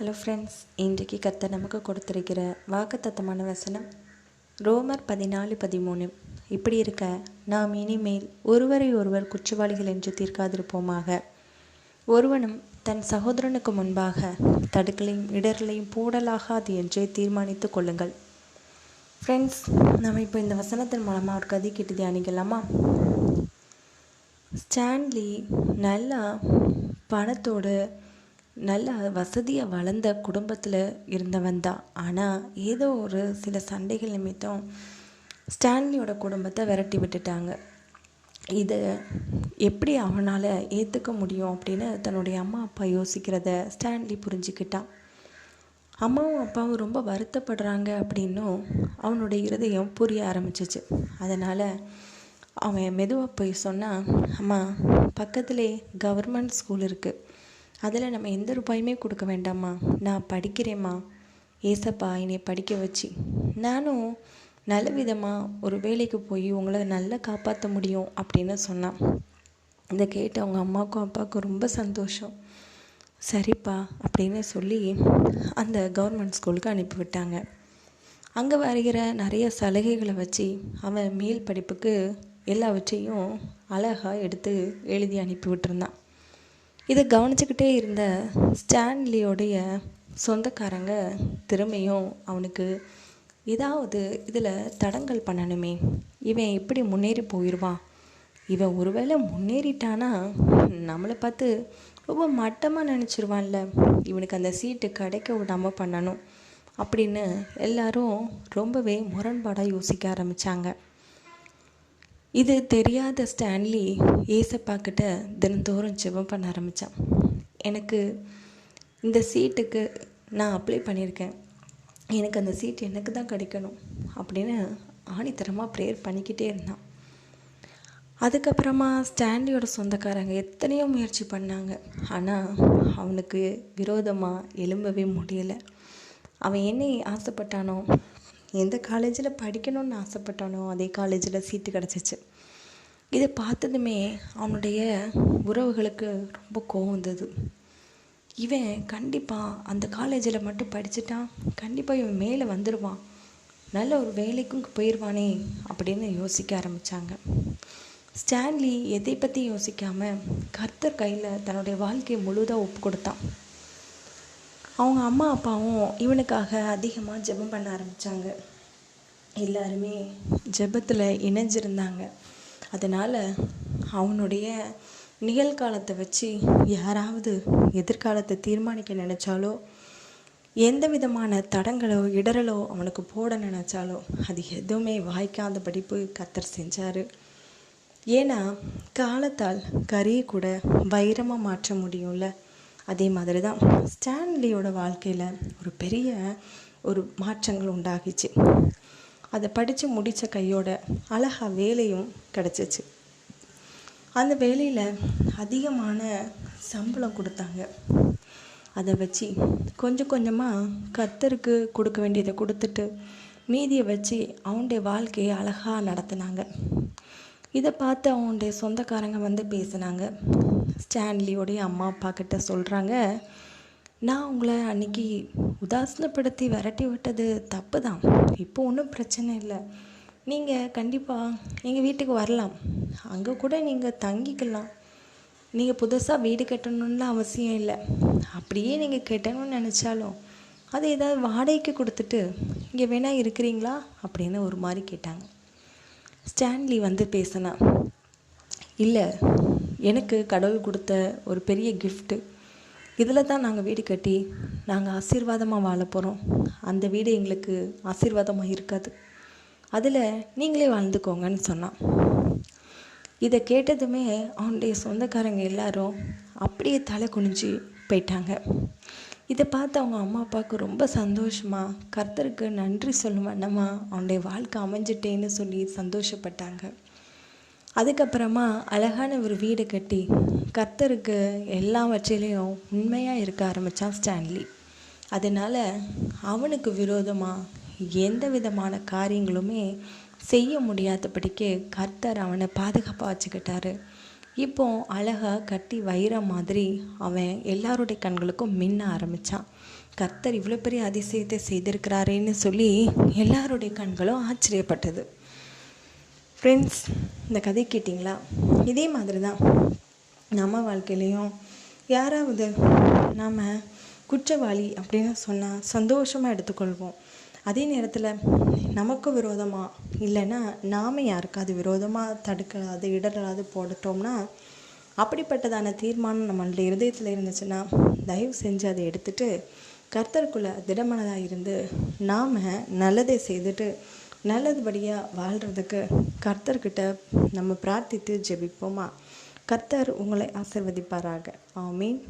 Hello friends இன்றைக்கு கத்த நமக்கு கொடுத்திருக்கிற வாக்குத்தத்தமான வசனம் ரோமர் பதினாலு பதிமூணு. இப்படி இருக்க நாம் இனிமேல் ஒருவரை ஒருவர் குற்றவாளிகள் என்று தீர்க்காதிருப்போமாக. ஒருவனும் தன் சகோதரனுக்கு முன்பாக தடுக்கலையும் இடர்களையும் போடலாகாது என்று தீர்மானித்து கொள்ளுங்கள். ஃப்ரெண்ட்ஸ் நம்ம இப்போ இந்த வசனத்தின் மூலமாக ஒரு கதை கிட்டு தியானிக்கலாமா? ஸ்டான்லி நல்லா பணத்தோடு நல்ல வசதியாக வளர்ந்த குடும்பத்தில் இருந்தவன் தான். ஆனால் ஏதோ ஒரு சில சண்டைகள் நிமித்தம் ஸ்டான்லியோட குடும்பத்தை விரட்டி விட்டுட்டாங்க. இதை எப்படி அவனால் ஏற்றுக்க முடியும் அப்படின்னு தன்னுடைய அம்மா அப்பா யோசிக்கிறத ஸ்டான்லி புரிஞ்சுக்கிட்டான். அம்மாவும் அப்பாவும் ரொம்ப வருத்தப்படுறாங்க அப்படின்னும் அவனுடைய இருதயம் புரிய ஆரம்பிச்சிச்சு. அதனால் அவன் மெதுவாக போய் சொன்னான் அம்மா பக்கத்திலே கவர்மெண்ட் ஸ்கூல் இருக்குது அதில் நம்ம எந்த ரூபாயுமே கொடுக்க வேண்டாம்மா. நான் படிக்கிறேம்மா. ஏசப்பா என்னை படிக்க வச்சு. நானும் நல்ல விதமாக ஒரு வேலைக்கு போய் உங்களை நல்லா காப்பாற்ற முடியும் அப்படின்னு சொன்னான். இதை கேட்டு அவங்க அம்மாவுக்கும் அப்பாவுக்கும் ரொம்ப சந்தோஷம். சரிப்பா அப்படின்னு சொல்லி அந்த கவர்மெண்ட் ஸ்கூலுக்கு அனுப்பிவிட்டாங்க அங்கே வருகிற நிறைய சலுகைகளை வச்சு அவன் மேல் படிப்புக்கு எல்லாவற்றையும் அழகாக எடுத்து எழுதி அனுப்பி விட்டுருந்தான். இதை கவனிச்சுக்கிட்டே இருந்த ஸ்டான்லியோடைய சொந்தக்காரங்க திறமையும் அவனுக்கு ஏதாவது இதில் தடங்கல் பண்ணணுமே. இவன் எப்படி முன்னேறி போயிடுவான் இவன் ஒருவேளை முன்னேறிட்டானா? நம்மளை பார்த்து ரொம்ப மட்டமாக நினச்சிருவான்ல. இவனுக்கு அந்த சீட்டு கிடைக்க விடாமல் பண்ணணும் அப்படின்னு எல்லாரும் ரொம்பவே முரண்பாடாக யோசிக்க ஆரம்பித்தாங்க இது தெரியாத ஸ்டான்லி ஏசப்பா கிட்ட தினந்தோறும் ஜெபம் பண்ண ஆரம்பித்தான் எனக்கு இந்த சீட்டுக்கு நான் அப்ளை பண்ணியிருக்கேன். எனக்கு அந்த சீட் எனக்கு தான் கிடைக்கணும் அப்படின்னு ஆணித்தரமாக ப்ரேயர் பண்ணிக்கிட்டே இருந்தான். அதுக்கப்புறமா ஸ்டான்லியோட சொந்தக்காரங்க எத்தனையோ முயற்சி பண்ணாங்க. ஆனால் அவனுக்கு விரோதமாக எழும்பவே முடியலை. அவன் என்ன ஆசைப்பட்டானோ எந்த காலேஜில் படிக்கணும்னு ஆசைப்பட்டானோ அதே காலேஜில் சீட்டு கிடச்சிச்சு. இதை பார்த்ததுமே அவனுடைய உறவுகளுக்கு ரொம்ப கோவம் வந்தது. இவன் கண்டிப்பாக அந்த காலேஜில் மட்டும் படிச்சுட்டான். கண்டிப்பாக இவன் மேலே வந்துடுவான் நல்ல ஒரு வேலைக்கும் போயிடுவானே அப்படின்னு யோசிக்க ஆரம்பித்தாங்க ஸ்டான்லி எதை பற்றி யோசிக்காமல் கர்த்தர் கையில் தன்னுடைய வாழ்க்கையை முழுதாக ஒப்பு கொடுத்தான். அவங்க அம்மா அப்பாவும் இவனுக்காக அதிகமாக ஜெபம் பண்ண ஆரம்பித்தாங்க எல்லாருமே ஜெபத்தில் இணைஞ்சிருந்தாங்க. அதனால் அவனுடைய நிகழ்காலத்தை வச்சு யாராவது எதிர்காலத்தை தீர்மானிக்க நினச்சாலோ எந்த விதமான தடங்களோ இடரலோ அவனுக்கு போட நினச்சாலோ அது எதுவுமே வாய்க்காத படிப்பு கத்தர் செஞ்சார். ஏன்னா காலத்தால் கறியை கூட வைரமாக மாற்ற முடியும்ல. அதே மாதிரி தான் ஸ்டான்லியோட வாழ்க்கையில் ஒரு பெரிய ஒரு மாற்றங்கள் உண்டாகிச்சு. அதை படித்து முடித்த கையோட அழகாக வேலையும் கிடச்சிச்சு. அந்த வேலையில் அதிகமான சம்பளம் கொடுத்தாங்க. அதை வச்சு கொஞ்சம் கொஞ்சமாக கத்தருக்கு கொடுக்க வேண்டியதை கொடுத்துட்டு மீதியை வச்சு அவனுடைய வாழ்க்கையை அழகாக நடத்தினாங்க. இதை பார்த்து அவனுடைய சொந்தக்காரங்க வந்து பேசினாங்க. ஸ்டான்லியோடைய அம்மா அப்பா கிட்ட சொல்கிறாங்க நான் உங்களை அன்னைக்கு உதாசனப்படுத்தி விரட்டி விட்டது தப்பு தான் இப்போ ஒன்றும் பிரச்சனை இல்லை. நீங்கள் கண்டிப்பாக எங்கள் வீட்டுக்கு வரலாம். அங்கே கூட நீங்கள் தங்கிக்கலாம். நீங்கள் புதுசாக வீடு கட்டணும்னு அவசியம் இல்லை. அப்படியே நீங்கள் கட்டணும்னு நினச்சாலும் அது ஏதாவது வாடகைக்கு கொடுத்துட்டு இங்கே வேணால் இருக்கிறீங்களா? அப்படின்னு ஒரு மாதிரி கேட்டாங்க. ஸ்டான்லி வந்து பேசினா இல்லை எனக்கு கடவுள் கொடுத்த ஒரு பெரிய கிஃப்ட்டு இதில் தான் நாங்கள் வீடு கட்டி நாங்கள் ஆசீர்வாதமாக வாழ போகிறோம் அந்த வீடு எங்களுக்கு ஆசீர்வாதமாக இருக்காது. அதில் நீங்களே வாழ்ந்துக்கோங்கன்னு சொன்னான். இதை கேட்டதுமே அவனுடைய சொந்தக்காரங்க எல்லாரும் அப்படியே தலை குனிஞ்சு போயிட்டாங்க. இதை பார்த்து அவங்க அம்மா அப்பாவுக்கு ரொம்ப சந்தோஷமாக கர்த்தருக்கு நன்றி சொல்லும் வண்ணமாக அவனுடைய வாழ்க்கை அமைஞ்சிட்டேன்னு சொல்லி சந்தோஷப்பட்டாங்க. அதுக்கப்புறமா அழகான ஒரு வீடு கட்டி கர்த்தருக்கு எல்லாவற்றிலையும் உண்மையாக இருக்க ஆரம்பித்தான் ஸ்டான்லி. அதனால் அவனுக்கு விரோதமாக எந்த விதமான காரியங்களுமே செய்ய முடியாதபடிக்கு கர்த்தர் அவனை பாதுகாப்பாக வச்சுக்கிட்டாரு. இப்போ அழகாக கட்டி வைர மாதிரி அவன் எல்லாருடைய கண்களுக்கும் மின்ன ஆரம்பித்தான் கர்த்தர் இவ்வளோ பெரிய அதிசயத்தை செய்திருக்கிறாரேன்னு சொல்லி எல்லாருடைய கண்களும் ஆச்சரியப்பட்டது. ஃப்ரெண்ட்ஸ் இந்த கதை கேட்டிங்களா? இதே மாதிரி தான் நம்ம வாழ்க்கையிலையும் யாராவது நாம் குற்றவாளி அப்படின்னு சொன்னால் சந்தோஷமாக எடுத்துக்கொள்வோம். அதே நேரத்தில் நமக்கு விரோதமாக இல்லைன்னா நாம் யாருக்காவது விரோதமாக தடுக்கலாது இடறாது போட்டுட்டோம்னா அப்படிப்பட்டதான தீர்மானம் நம்மளுடைய இருதயத்தில் இருந்துச்சுன்னா தயவு செஞ்சு அதை எடுத்துட்டு கர்த்தருக்குள்ளே திடமனதாக இருந்து நாம் நல்லதை செய்துட்டு நல்லதுபடியாக வாழ்கிறதுக்கு கர்த்தர்கிட்ட நம்ம பிரார்த்தித்து ஜெபிப்போமா? கர்த்தர் உங்களை ஆசிர்வதிப்பாராக. ஆமீன்.